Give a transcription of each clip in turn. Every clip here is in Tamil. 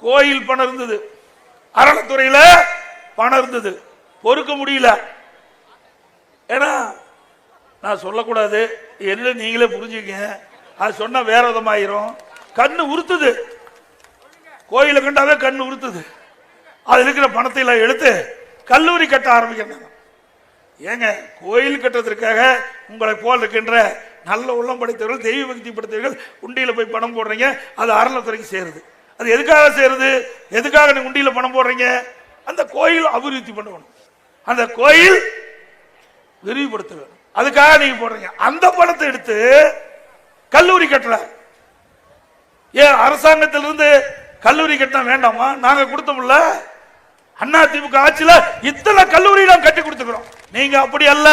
கோயில் பணம் இருந்தது. அறநிலைத்துறையில பணம் இருந்தது. பொறுக்க முடியல. ஏன்னா நான் சொல்லக்கூடாது. என்ன நீங்களே புரிஞ்சுக்க அது சொன்னா வேற விதமாயிரும். கண்ணு உறுத்துது. கோயிலை கண்டாவே கண்ணு உறுத்துது. அது இருக்கிற பணத்தை எல்லாம் எடுத்து கல்லூரி கட்ட ஆரம்பிக்கிறாங்க. ஏங்க கோயில் கட்டுறதுக்காக உங்களை போல் இருக்கின்ற நல்ல உள்ளம் படைத்தவர்கள் தெய்வ பக்தி படைத்தவர்கள் உண்டியில் போய் பணம் போடுறீங்க. அது அறநிலைத்துறைக்கு சேருது. அது எதுக்காக செய்யறது? எதுக்காக நீங்க உண்டியில் பணம் போடுறீங்க? அந்த கோயில் அபிவிருத்தி பண்ணணும். அந்த கோயில் விரிவுபடுத்த வேணும் அதுக்காக நீங்க போடுறீங்க. அந்த பணத்தை எடுத்து கல்லூரி கட்டல. ஏன் அரசாங்கத்திலிருந்து கல்லூரி கட்டினா வேண்டாமா? நாங்க கொடுத்தோம்ல அண்ணா திமுக ஆட்சியில இத்தனை கல்லூரி நாம் கட்டி கொடுத்துக்கிறோம். நீங்க அப்படி அல்ல.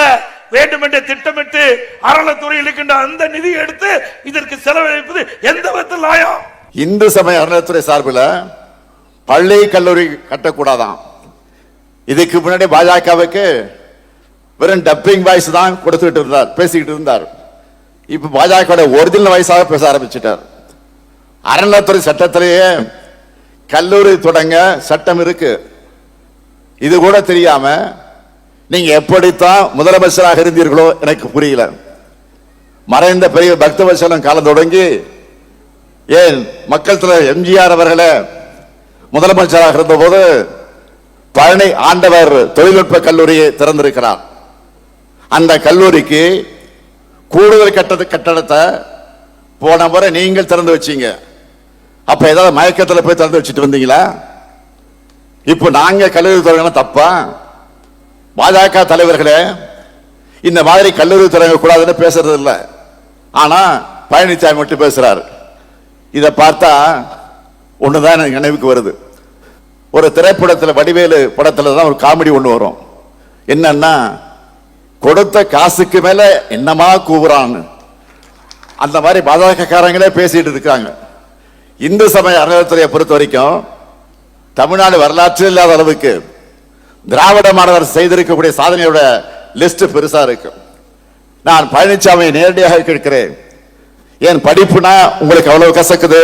வேண்டுமென்றே திட்டமிட்டு அறநிலைத்துறை இருக்கின்ற அந்த நிதியை எடுத்து இதற்கு செலவழிப்பது எந்த விதத்தில் நியாயம்? இந்து சமய அறநிலைத்துறை சார்பில் பள்ளி கல்லூரி கட்டக்கூடாதான். இதுக்கு முன்னாடி பாஜகவுக்கு வெறும் டப்பிங் வாய்ஸ் தான் கொடுத்துக்கிட்டு இருந்தார் பேசிக்கிட்டு இருந்தார். இப்போ பாஜக ஒரிஜினல் வாய்ஸாக பேச ஆரம்பிச்சிட்டார். அறநிலைத்துறை சட்டத்திலேயே கல்லூரி தொடங்க சட்டம் இருக்கு. இது கூட தெரியாம நீங்க எப்படித்தான் முதலமைச்சராக இருந்தீர்களோ எனக்கு புரியல. மறைந்த பெரிய பக்தவசலம் காலம் தொடங்கி ஏன் மக்கள் தலைவர் எம்ஜிஆர் அவர்களே முதலமைச்சராக இருந்தபோது பழனி ஆண்டவர் தொழில்நுட்ப கல்லூரியை திறந்திருக்கிறார். அந்த கல்லூரிக்கு கூடுதல் கட்டட கட்டடத்தை போன முறை நீங்கள் திறந்து வச்சீங்க. அப்ப ஏதாவது மயக்கத்தில் போய் திறந்து வச்சுட்டு வந்தீங்களா? இப்போ நாங்கள் கல்லூரி துறையினா தப்பா? பாஜக தலைவர்களே இந்த மாதிரி கல்லூரி தொடங்க கூடாதுன்னு பேசுறது இல்லை. ஆனா பழனிசாமி மட்டும் பேசுறாரு. இதை பார்த்தா ஒன்றுதான் எனக்கு நினைவுக்கு வருது. ஒரு திரைப்படத்தில் வடிவேலு படத்தில் தான் ஒரு காமெடி ஒன்று வரும். என்னன்னா கொடுத்த காசுக்கு மேலே என்னமா கூவுறான்னு. அந்த மாதிரி பாஜகக்காரங்களே பேசிட்டு இருக்காங்க. இந்து சமய அறநிலையத்துறையை பொறுத்த வரைக்கும் தமிழ்நாடு வரலாற்றில் இல்லாத அளவுக்கு திராவிட மாணவர் செய்திருக்கக்கூடிய சாதனையோட லிஸ்ட் பெருசா இருக்கு. நான் பழனிசாமியை நேரடியாக கேட்கிறேன். ஏன் படிப்புனா உங்களுக்கு அவ்வளவு கசக்குது?